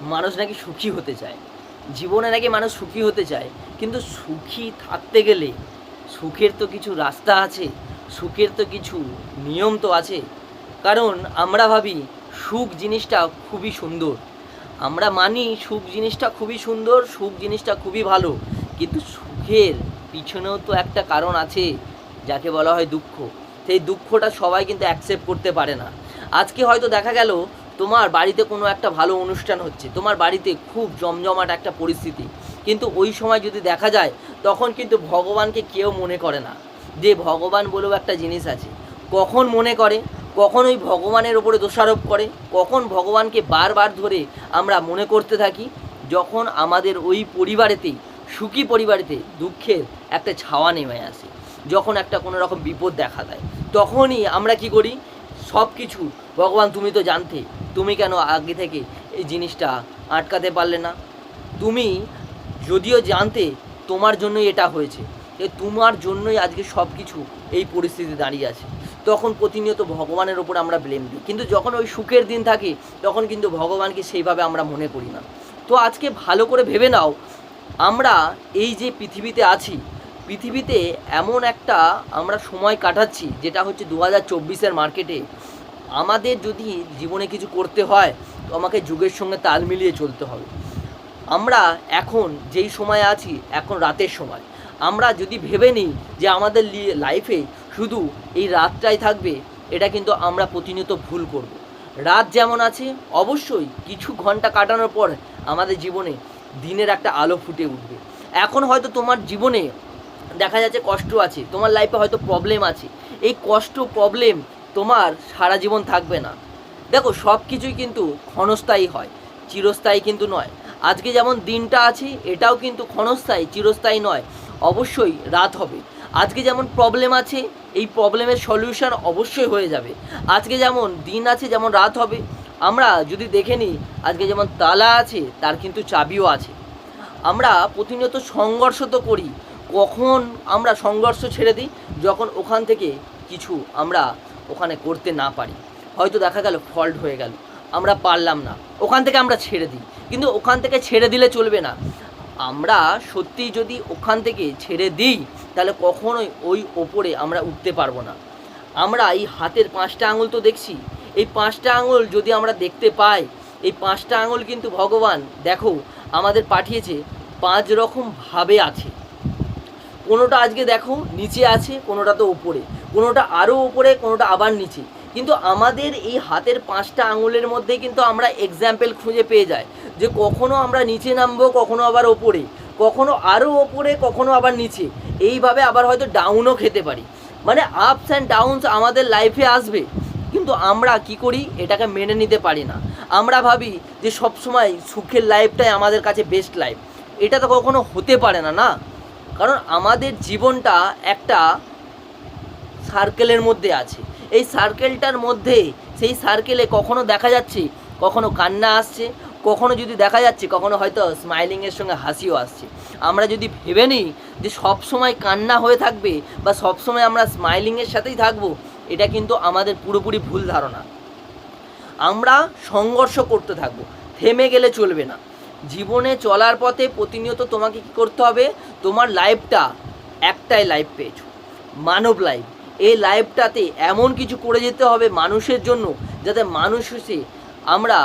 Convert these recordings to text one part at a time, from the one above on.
মানুষ নাকি সুখী হতে চায়। জীবনে নাকি মানুষ সুখী হতে চায়। কিন্তু সুখী থাকতে গেলে সুখের তো কিছু রাস্তা আছে, সুখের তো কিছু নিয়ম তো আছে। কারণ আমরা ভাবি সুখ জিনিসটা খুবই সুন্দর। আমরা মানি সুখ জিনিসটা খুবই সুন্দর, সুখ জিনিসটা খুবই ভালো। কিন্তু সুখের পিছনেও তো একটা কারণ আছে, যাকে বলা হয় দুঃখ। সেই দুঃখটা সবাই কিন্তু অ্যাকসেপ্ট করতে পারে না। আজকে হয়তো দেখা গেল তোমার বাড়িতে কোনো একটা ভালো অনুষ্ঠান হচ্ছে, তোমার বাড়িতে খুব জমজমাট একটা পরিস্থিতি। কিন্তু ওই সময় যদি দেখা যায়, তখন কিন্তু ভগবানকে কেউ মনে করে না। যে ভগবান বলেও একটা জিনিস আছে, কখন মনে করে, কখন ওই ভগবানের ওপরে দোষারোপ করে, কখন ভগবানকে বারবার ধরে আমরা মনে করতে থাকি, যখন আমাদের ওই পরিবারেতেই, সুখী পরিবারেতে দুঃখের একটা ছাওয়া নেমে আসে, যখন একটা কোনো রকম বিপদ দেখা দেয়। তখনই আমরা কি করি সব কিছু ভগবান, তুমি তো জানতে, তুমি কেন আগে থেকে এই জিনিসটা আটকাতে পারলে না? তুমি যদিও জানতে তোমার জন্যই এটা হয়েছে এ তোমার জন্যই আজকে সব কিছু এই পরিস্থিতি দাঁড়িয়ে আছে। তখন প্রতিনিয়ত ভগবানের ওপর আমরা ব্লেম দিই। কিন্তু যখন ওই সুখের দিন থাকে, তখন কিন্তু ভগবানকে সেইভাবে আমরা মনে করি না। তো আজকে ভালো করে ভেবে নাও, আমরা এই যে পৃথিবীতে আছি, পৃথিবীতে এমন একটা আমরা সময় কাটাচ্ছি, যেটা হচ্ছে দু হাজার চব্বিশের মার্কেটে আমাদের যদি জীবনে কিছু করতে হয়, তো আমাকে যুগের সঙ্গে তাল মিলিয়ে চলতে হবে। আমরা এখন যেই সময়ে আছি, এখন রাতের সময়। আমরা যদি ভেবে নিই যে আমাদের লাইফে শুধু এই রাতটাই থাকবে, এটা কিন্তু আমরা প্রতিনিয়ত ভুল করব। রাত যেমন আছে, অবশ্যই কিছু ঘণ্টা কাটানোর পর আমাদের জীবনে দিনের একটা আলো ফুটে উঠবে। এখন হয়তো তোমার জীবনে দেখা যাচ্ছে কষ্ট আছে, তোমার লাইফে হয়তো প্রবলেম আছে। এই কষ্ট প্রবলেম তোমার সারা জীবন থাকবে না। দেখো, সব কিছুই কিন্তু ক্ষণস্থায়ী হয়, চিরস্থায়ী কিন্তু নয়। আজকে যেমন দিনটা আছে, এটাও কিন্তু ক্ষণস্থায়ী, চিরস্থায়ী নয়। অবশ্যই রাত হবে। আজকে যেমন প্রবলেম আছে, এই প্রবলেমের সলিউশন অবশ্যই হয়ে যাবে। আজকে যেমন দিন আছে, যেমন রাত হবে। আমরা যদি দেখে নিই, আজকে যেমন তালা আছে, তার কিন্তু চাবিও আছে। আমরা প্রতিনিয়ত সংঘর্ষ তো করি। কখন আমরা সংঘর্ষ ছেড়ে দিই? যখন ওখান থেকে কিছু আমরা ওখানে করতে না পারি। হয়তো দেখা গেল ফল্ট হয়ে গেল। আমরা পারলাম না। ওখান থেকে আমরা ছেড়ে দিই। কিন্তু ওখান থেকে ছেড়ে দিলে চলবে না। আমরা সত্যি যদি ওখান থেকে ছেড়ে দিই, তাহলে কখনোই ওই ওপরে আমরা উঠতে পারব না। আমরা এই হাতের পাঁচটা আঙুল তো দেখছি। এই পাঁচটা আঙুল যদি আমরা দেখতে পাই, এই পাঁচটা আঙুল কিন্তু ভগবান, দেখো, আমাদের পাঠিয়েছে। পাঁচ রকম ভাবে আছে। কোনোটা আজকে দেখো, নিচে আছে, কোনোটা তো ওপরে কোনোটা আরও ওপরে কোনোটা আবার নিচে। কিন্তু আমাদের এই হাতের পাঁচটা আঙুলের মধ্যে কিন্তু আমরা এক্সাম্পল খুঁজে পেয়ে যাই যে কখনো আমরা নিচে নামবো, কখনো আবার ওপরে। কখনো আরও ওপরে, কখনো আবার নিচে। এইভাবে আবার হয়তো ডাউনও খেতে পারি। মানে আপস অ্যান্ড ডাউনস আমাদের লাইফে আসবে। কিন্তু আমরা কি করি? এটাকে মেনে নিতে পারি না। আমরা ভাবি যে সবসময় সুখের লাইফটাই আমাদের কাছে বেস্ট লাইফ এটা তো কখনো হতে পারে না না? কারণ আমাদের জীবনটা একটা সার্কেলের মধ্যে আছে। এই সার্কেলটার মধ্যে, সেই সার্কেলে কখনো দেখা যাচ্ছে, কখনো কান্না আসছে, কখনো যদি দেখা যাচ্ছে, কখনো হয়তো স্মাইলিংয়ের সঙ্গে হাসিও আসছে। আমরা যদি ভেবে নিই যে সব সময় কান্না হয়ে থাকবে বা সব সময় আমরা স্মাইলিংয়ের সাথেই থাকব, এটা কিন্তু আমাদের পুরোপুরি ভুল ধারণা। আমরা সংঘর্ষ করতে থাকব, থেমে গেলে চলবে না। জীবনে চলার পথে প্রতিনিয়ত তোমাকে কি করতে হবে? তোমার লাইফটা একটাই লাইফ পেয়েছ, মানব লাইফ এই লাইফটাতে এমন কিছু করে যেতে হবে মানুষের জন্য, যাতে মানুষ এসে আমরা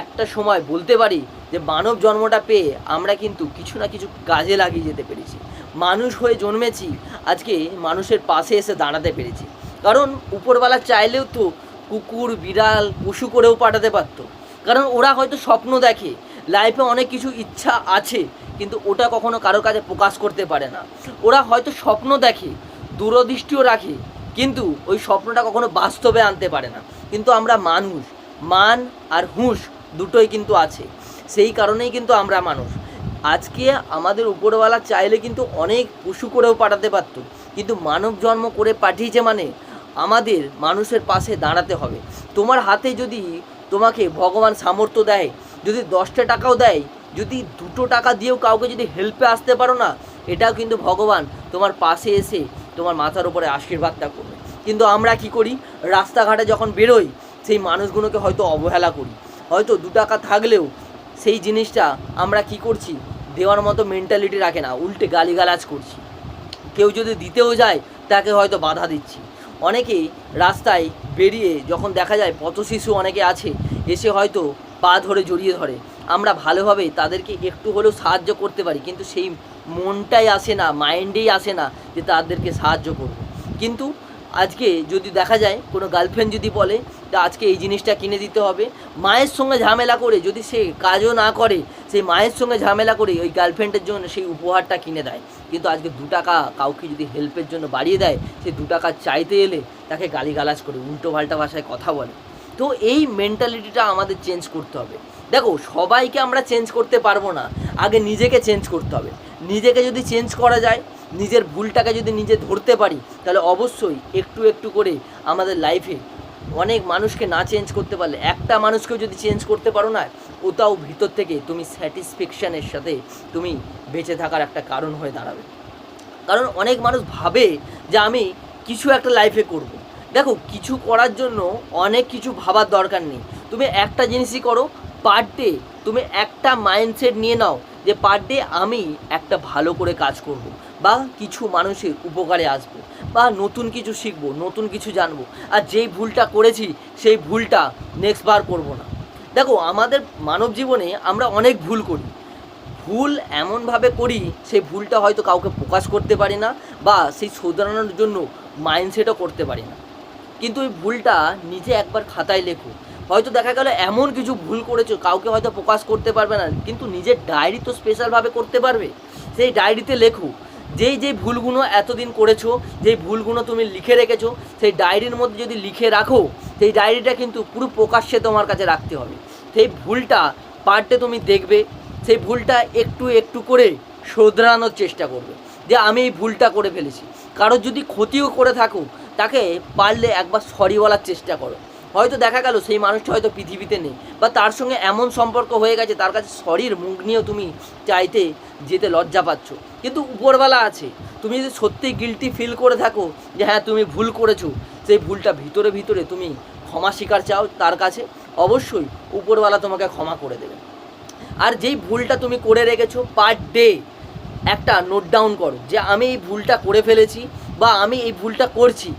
একটা সময় বলতে পারি যে মানব জন্মটা পেয়ে আমরা কিন্তু কিছু না কিছু কাজে লাগিয়ে যেতে পেরেছি। মানুষ হয়ে জন্মেছি, আজকে মানুষের পাশে এসে দাঁড়াতে পেরেছি। কারণ উপরওয়ালা চাইলেও তো কুকুর, বিড়াল, পশু করেও পাঠাতে পারতো। কারণ ওরা হয়তো স্বপ্ন দেখে লাইফে অনেক কিছু ইচ্ছা আছে, কিন্তু ওটা কখনো কারোর কাছে প্রকাশ করতে পারে না। ওরা হয়তো স্বপ্ন দেখে, দূরদৃষ্টিও রাখে কিন্তু ওই স্বপ্নটা কখনো বাস্তবে আনতে পারে না। কিন্তু আমরা মানুষ, মান আর হুঁশ দুটোই কিন্তু আছে। সেই কারণেই কিন্তু আমরা মানুষ। আজকে আমাদের উপরওয়ালা চাইলে কিন্তু অনেক পশু করেও পাঠাতে পারতো। কিন্তু মানব জন্ম করে পাঠিয়েছে মানে আমাদের মানুষের পাশে দাঁড়াতে হবে। তোমার হাতে যদি তোমাকে ভগবান সামর্থ্য দেয়, যদি দশটা টাকাও দেয়, যদি দুটো টাকা দিয়েও কাউকে যদি হেল্পে আসতে পারো না, এটাও কিন্তু ভগবান তোমার পাশে এসে তোমার মাথার উপরে আশীর্বাদটা করবে। কিন্তু আমরা কি করি? রাস্তাঘাটে যখন বেরোই, সেই মানুষগুলোকে হয়তো অবহেলা করি। হয়তো দু টাকা থাকলেও সেই জিনিসটা আমরা কি করছি? দেওয়ার মতো মেন্টালিটি রাখে না, উল্টে গালিগালাজ করছি। কেউ যদি দিতেও যায়, তাকে হয়তো বাধা দিচ্ছি। অনেকেই রাস্তায় বেরিয়ে যখন দেখা যায় পথ শিশু অনেকে আছে, এসে হয়তো পা ধরে জড়িয়ে ধরে। আমরা ভালোভাবে তাদেরকে একটু হলেও সাহায্য করতে পারি, কিন্তু সেই মনটাই আসে না, মাইন্ডেই আসে না যে তাদেরকে সাহায্য করব। কিন্তু আজকে যদি দেখা যায়, কোনো গার্লফ্রেন্ড যদি বলে যে আজকে এই জিনিসটা কিনে দিতে হবে। মায়ের সঙ্গে ঝামেলা করে যদি সে কাজও না করে সেই মায়ের সঙ্গে ঝামেলা করে ওই গার্লফ্রেন্ডের জন্য সেই উপহারটা কিনে দেয়। কিন্তু আজকে দু টাকা কাউকে যদি হেল্পের জন্য বাড়িয়ে দেয়, সে দু টাকা চাইতে এলে তাকে গালিগালাজ করে, উল্টো পাল্টা ভাষায় কথা বলে। তো এই মেন্টালিটিটা আমাদের চেঞ্জ করতে হবে। দেখো, সবাইকে আমরা চেঞ্জ করতে পারব না। আগে নিজেকে চেঞ্জ করতে হবে। নিজেকে যদি চেঞ্জ করা যায়, নিজের ভুলটাকে যদি নিজে ধরতে পারি, তাহলে অবশ্যই একটু একটু করে আমাদের লাইফে অনেক মানুষকে না চেঞ্জ করতে পারলে, একটা মানুষকেও যদি চেঞ্জ করতে পারো না ওটাও ভিতর থেকে তুমি স্যাটিসফ্যাকশানের সাথে তুমি বেঁচে থাকার একটা কারণ হয়ে দাঁড়াবে। কারণ অনেক মানুষ ভাবে যে আমি কিছু একটা লাইফে করব। দেখো, কিছু করার জন্য অনেক কিছু ভাবার দরকার নেই। তুমি একটা জিনিসই করো পার ডে তুমি একটা মাইন্ডসেট নিয়ে নাও যে পার ডে আমি একটা ভালো করে কাজ করব। বা কিছু মানুষের উপকারে আসব বা নতুন কিছু শিখব, নতুন কিছু জানব। আর যেই ভুলটা করেছি, সেই ভুলটা নেক্সট বার করব না। দেখো, আমাদের মানব জীবনে আমরা অনেক ভুল করি। ভুল এমনভাবে করি সেই ভুলটা হয়তো কাউকে প্রকাশ করতে পারি না বা সেই শোধরানোর জন্য মাইন্ডসেটও করতে পারি না। কিন্তু ওই ভুলটা নিজে একবার খাতায় লেখো। হয়তো দেখা গেল এমন কিছু ভুল করেছ, কাউকে হয়তো প্রকাশ করতে পারবে না, কিন্তু নিজের ডায়েরি তো স্পেশালভাবে করতে পারবে। সেই ডায়েরিতে লেখো, যেই যেই ভুলগুলো এতদিন করেছ, যেই ভুলগুলো তুমি লিখে রেখেছো, সেই ডায়েরির মধ্যে যদি লিখে রাখো, সেই ডায়েরিটা কিন্তু পুরো প্রকাশ্যে তোমার কাছে রাখতে হবে। সেই ভুলটা পার্টে তুমি দেখবে, সেই ভুলটা একটু একটু করে শোধরানোর চেষ্টা করবে, যে আমি এই ভুলটা করে ফেলেছি। কারোর যদি ক্ষতিও করে থাকো, তাকে পারলে একবার সরি বলার চেষ্টা করো। হয়তো দেখা গেল সেই মানুষটা হয়তো পৃথিবীতে নেই। বা তার সঙ্গে এমন সম্পর্ক হয়ে গেছে, তার কাছে শরীর, মুখ নিয়েও তুমি চাইতে যেতে লজ্জা পাচ্ছ। কিন্তু উপরওয়ালা আছে। তুমি যদি সত্যি গিলটি ফিল করে থাকো যে হ্যাঁ তুমি ভুল করেছ, সেই ভুলটা ভিতরে ভিতরে তুমি ক্ষমা স্বীকার চাও তার কাছে, অবশ্যই উপরওয়ালা তোমাকে ক্ষমা করে দেবে। আর যেই ভুলটা তুমি করে রেখেছো পার ডে একটা নোট ডাউন করো যে আমি এই ভুলটা করে ফেলেছি বা আমি এই ভুলটা করছি।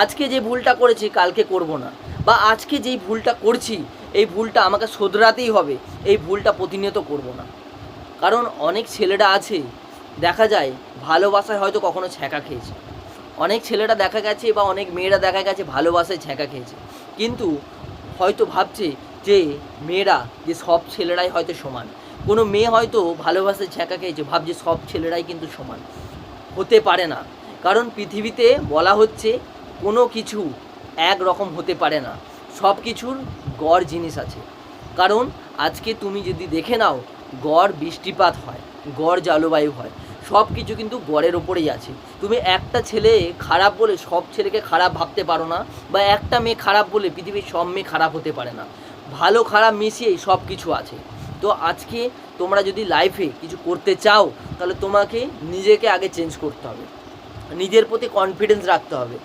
আজকে যে ভুলটা করেছি, কালকে করব না। বা আজকে যেই ভুলটা করছি, এই ভুলটা আমাকে শোধরাতেই হবে, এই ভুলটা প্রতিনিয়ত করব না। কারণ অনেক ছেলেরা আছে, দেখা যায় ভালোবাসায় হয়তো কখনো ছ্যাঁকা খেয়েছে। অনেক ছেলেরা দেখা গেছে বা অনেক মেয়েরা দেখা গেছে ভালোবাসায় ছ্যাঁকা খেয়েছে। কিন্তু হয়তো ভাবছে যে মেয়েরা, যে সব ছেলেরাই হয়তো সমান। কোনো মেয়ে হয়তো ভালোবাসায় ছ্যাঁকা খেয়েছে, ভাবছে সব ছেলেরাই কিন্তু সমান। হতে পারে না। কারণ পৃথিবীতে বলা হচ্ছে কোনো কিছু এক রকম হতে পারে না। সব কিছুর গড় জিনিস আছে। কারণ আজকে তুমি যদি দেখে নাও, গড় বৃষ্টিপাত হয়, গড় জলবায়ু হয়, সব কিছু কিন্তু গড়ের ওপরেই আছে। তুমি একটা ছেলে খারাপ বলে সব ছেলেকে খারাপ ভাবতে পারো না, বা একটা মেয়ে খারাপ বলে পৃথিবীর সব মেয়ে খারাপ হতে পারে না। ভালো খারাপ মিশিয়েই সব কিছু আছে। তো আজকে তোমরা যদি লাইফে কিছু করতে চাও, তাহলে তোমাকে নিজেকে আগে চেঞ্জ করতে হবে। নিজের প্রতি কনফিডেন্স রাখতে হবে।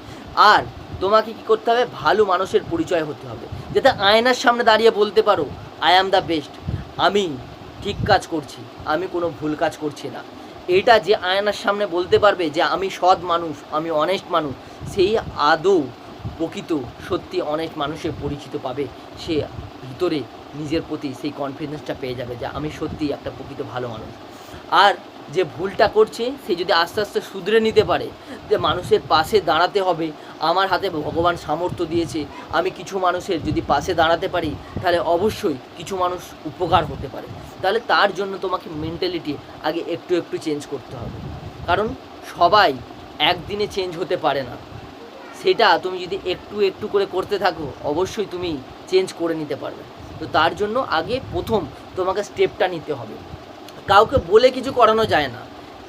আর তোমাকে কি করতে হবে? ভালো মানুষের পরিচয় হতে হবে। যাতে আয়নার সামনে দাঁড়িয়ে বলতে পারো আই অ্যাম দ্য বেস্ট আমি ঠিক কাজ করছি, আমি কোনো ভুল কাজ করছি না। এটা যে আয়নার সামনে বলতে পারবে যে আমি সৎ মানুষ, আমি অনেস্ট মানুষ, সেই আদৌ প্রকৃত সত্যি অনেক মানুষের পরিচিত পাবে। সে ভিতরে নিজের প্রতি সেই কনফিডেন্সটা পেয়ে যাবে যে আমি সত্যি একটা প্রকৃত ভালো মানুষ। আর যে ভুলটা করছে, সে যদি আস্তে আস্তে শুধরে নিতে পারে, যে মানুষের পাশে দাঁড়াতে হবে। আমার হাতে ভগবান সামর্থ্য দিয়েছে। আমি কিছু মানুষের যদি পাশে দাঁড়াতে পারি, তাহলে অবশ্যই কিছু মানুষ উপকার হতে পারে। তাহলে তার জন্য তোমাকে মেন্টালিটি আগে একটু একটু চেঞ্জ করতে হবে। কারণ সবাই একদিনে চেঞ্জ হতে পারে না। সেটা তুমি যদি একটু একটু করে করতে থাকো, অবশ্যই তুমি চেঞ্জ করে নিতে পারবে। তো তার জন্য আগে প্রথম তোমাকে স্টেপটা নিতে হবে। কাউকে বলে কিছু করানো যায় না।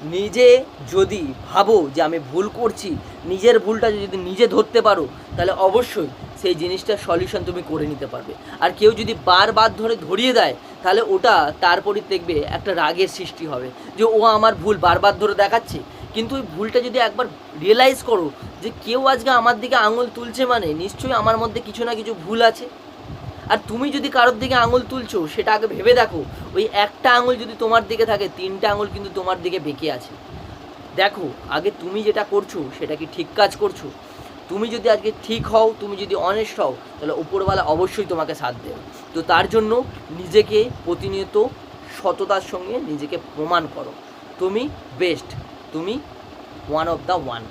নিজে যদি ভাবো যে আমি ভুল করছি, নিজের ভুলটা যদি নিজে ধরতে পারো, তাহলে অবশ্যই সেই জিনিসটার সলিউশন তুমি করে নিতে পারবে। আর কেউ যদি বারবার ধরে ধরিয়ে দেয়, তাহলে ওটা তারপরই দেখবে একটা রাগের সৃষ্টি হবে যে, ও আমার ভুল বারবার ধরে দেখাচ্ছে। কিন্তু ওই ভুলটা যদি একবার রিয়েলাইজ করো যে, কেউ আজকে আমার দিকে আঙুল তুলছে মানে নিশ্চয়ই আমার মধ্যে কিছু না কিছু ভুল আছে। আর তুমি যদি কারোর দিকে আঙুল তুলছো, সেটা আগে ভেবে দেখো। ওই একটা আঙুল যদি তোমার দিকে থাকে, তিনটা আঙুল কিন্তু তোমার দিকে বেঁকে আছে। দেখো, আগে তুমি যেটা করছ, সেটা কি ঠিক কাজ করছ? তুমি যদি আজকে ঠিক হও, তুমি যদি অনেস্ট হও, তাহলে উপরওয়ালা অবশ্যই তোমাকে সাথ দেবে। তো তার জন্য নিজেকে প্রতিনিয়ত সততার সঙ্গে নিজেকে প্রমাণ করো। তুমি বেস্ট তুমি ওয়ান অফ দ্য ওয়ান